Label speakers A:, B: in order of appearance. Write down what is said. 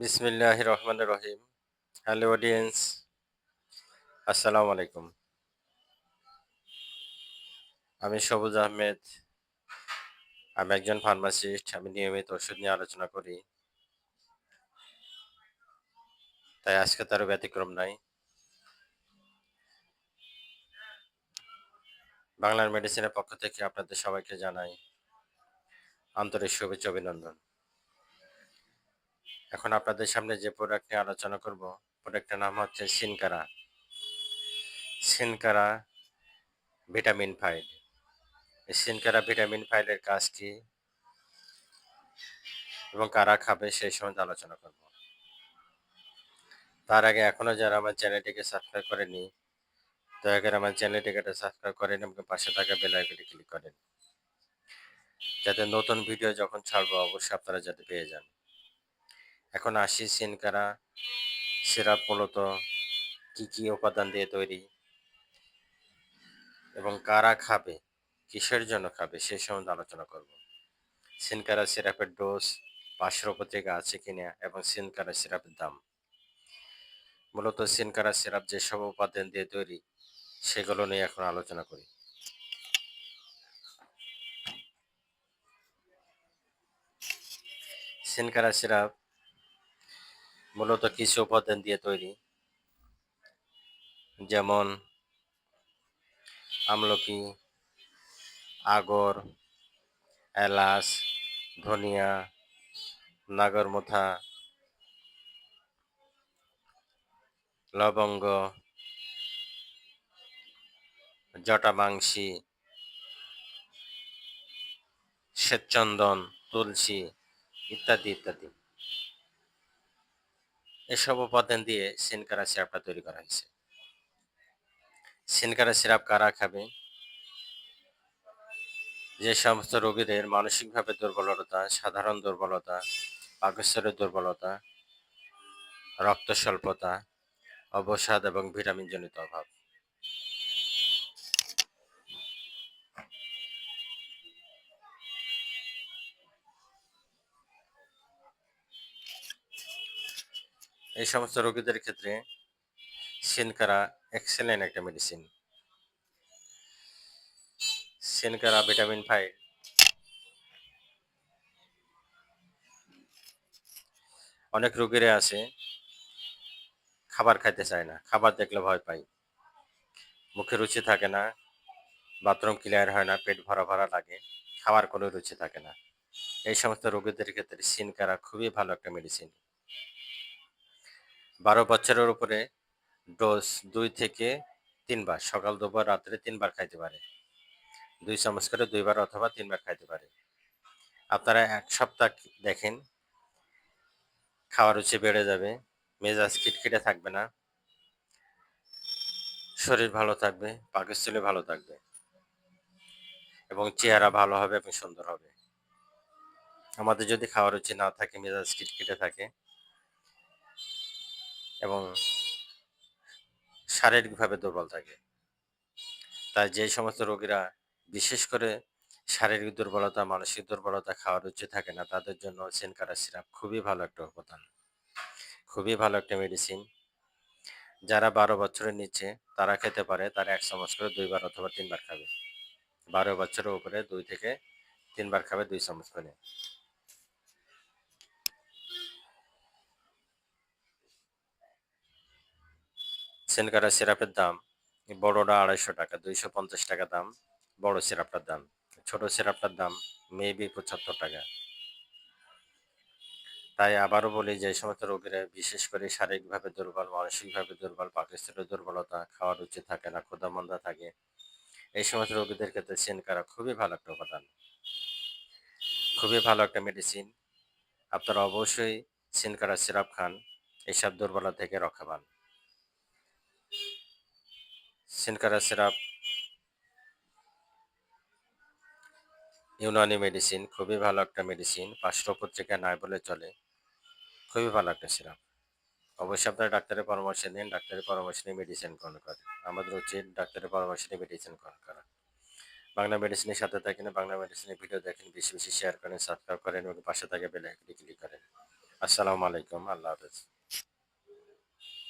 A: বিসমিল্লাহ রহমান রহিম। Hello audience আসসালামু আলাইকুম। আমি সবুজ আহমেদ। আমি একজন ফার্মাসিস্ট আমি নিয়মিত ওষুধ নিয়ে আলোচনা করি। তাই আজকে তারও ব্যতিক্রম নাই বাংলার মেডিসিনের পক্ষ থেকে আপনাদের সবাইকে জানাই আন্তরিক শুভেচ্ছা, অভিনন্দন। এখন আপনাদের সামনে যে প্রোডাক্ট নিয়ে আলোচনা করব প্রোডাক্টের নাম হচ্ছে সিনকারা সিনকারা ভিটামিন ফাইল সিনকারা ভিটামিন ফাইলের কাজ কি এবং কারা খাবে সেই সম্বন্ধে আলোচনা করব। তার আগে এখনও যারা আমার চ্যানেলটিকে সাবস্ক্রাইব করেনি দয়া করে আমার চ্যানেলটিকে সাবস্ক্রাইব করেন এবং পাশে থাকা বেল আইকনটি ক্লিক করেন। যাতে নতুন ভিডিও যখন ছাড়বো, অবশ্যই আপনারা যাতে পেয়ে যান। এখন আসি সিনকারা সিরাপ মূলত কি কি উপাদান দিয়ে তৈরি? এবং কারা খাবে? কিসের জন্য খাবে? সে সম্বন্ধে আলোচনা করব। সিনকারা সিরাপের ডোজ? পাঁচশোর পত্রিকা আছে কিনা? এবং সিনকারা সিরাপের দাম? মূলত সিনকারা সিরাপ যেসব উপাদান দিয়ে তৈরি, সেগুলো নিয়ে এখন আলোচনা করি। সিনকারা সিরাপ মূলত কিছু উপাদান দিয়ে তৈরি। যেমন আমলকি, আগর, এলাচ, ধনিয়া, নাগরমোথা, লবঙ্গ জটামাংসী শ্বেতচন্দন, তুলসী ইত্যাদি ইত্যাদি। এসব উপাদান দিয়ে সিনকারা সিরাপটা তৈরি করা হয়েছে। সিনকারা সিরাপ কারা খাবে? যে সমস্ত রোগীদের মানসিকভাবে দুর্বলতা, সাধারণ দুর্বলতা, পাকস্থলের দুর্বলতা রক্ত স্বল্পতা অবসাদ এবং ভিটামিনজনিত অভাব। এই সমস্ত রোগীদের ক্ষেত্রে সিনকারা এক্সেলেন্ট একটা মেডিসিন সিনকারা ভিটামিন ফাইভ অনেক রোগীরা আছে, খাবার খাইতে চায় না, খাবার দেখলে ভয় পাই মুখে রুচি থাকে না বাথরুম ক্লিয়ার হয় না, পেট ভরা ভরা লাগে, খাওয়ার কোনো রুচি থাকে না। এই সমস্ত রোগীদের ক্ষেত্রে সিনকারা খুবই ভালো একটা মেডিসিন বারো বছরের উপরে ডোজ দুই থেকে তিনবার, সকাল দুবার রাত্রে তিনবার খাইতে পারে। দুই চামচ করে দুইবার অথবা তিনবার খাইতে পারে। আপনারা এক সপ্তাহ দেখেন, খাওয়ার রুচি বেড়ে যাবে, মেজাজ খিটখিটে থাকবে না, শরীর ভালো থাকবে, পাকস্থলী ভালো থাকবে এবং চেহারা ভালো হবে এবং সুন্দর হবে। আমাদের যদি খাওয়ার রুচি না থাকে, মেজাজ খিটখিটে থাকে এবং শারীরিকভাবে দুর্বল থাকে। তাই যে সমস্ত রোগীরা বিশেষ করে শারীরিক দুর্বলতা, মানসিক দুর্বলতা খাওয়ার রুচি থাকে না, তাদের জন্য সিনকারা সিরাপ খুবই ভালো একটা উপাদান। খুবই ভালো একটা মেডিসিন যারা বারো বছরের নিচে, তারা খেতে পারে, তারা এক চামচ করে দুইবার অথবা তিনবার খাবে। বারো বছরের উপরে দুই থেকে তিনবার খাবে, দুই চামচ করে। সেনকারা সিরাপের দাম। বড়টা আড়াইশো টাকা, দুইশো পঞ্চাশ টাকা দাম। বড় সিরাপটার দাম। ছোট সিরাপটার দাম মেবি পঁচাত্তর টাকা। তাই আবারও বলি যে সমস্ত রোগীরা বিশেষ করে শারীরিকভাবে দুর্বল, মানসিকভাবে দুর্বল পাকিস্তানের দুর্বলতা খাওয়ার উচিত থাকে না ক্ষুদামন্দা থাকে। এই সমস্ত রোগীদের ক্ষেত্রে সেনকারা খুবই ভালো একটা উপাদান। খুবই ভালো একটা মেডিসিন আপনারা অবশ্যই সিনকারা সিরাপ খান এইসব দুর্বলতা থেকে রক্ষা পান। সিনকারা সিরাপ ইউনানি মেডিসিন খুবই ভালো একটা মেডিসিন পাঁচশো পত্রিকা নাই বলে চলে। খুবই ভালো একটা সিরাপ অবশ্যই আপনারা ডাক্তারের পরামর্শ নিন, ডাক্তারের পরামর্শ নিয়ে মেডিসিন গ্রহণ করেন। আমাদের উচিত ডাক্তারের পরামর্শ নিয়ে মেডিসিন গ্রহণ করা। বাংলা মেডিসিনের সাথে থাকেন, বাংলা মেডিসিনের ভিডিও দেখেন, বেশি বেশি শেয়ার করেন সাবস্ক্রাইব করেন এবং পাশে থাকে বেলে ক্লিক করেন। আসসালামু আলাইকুম, আল্লাহ হাফেজ।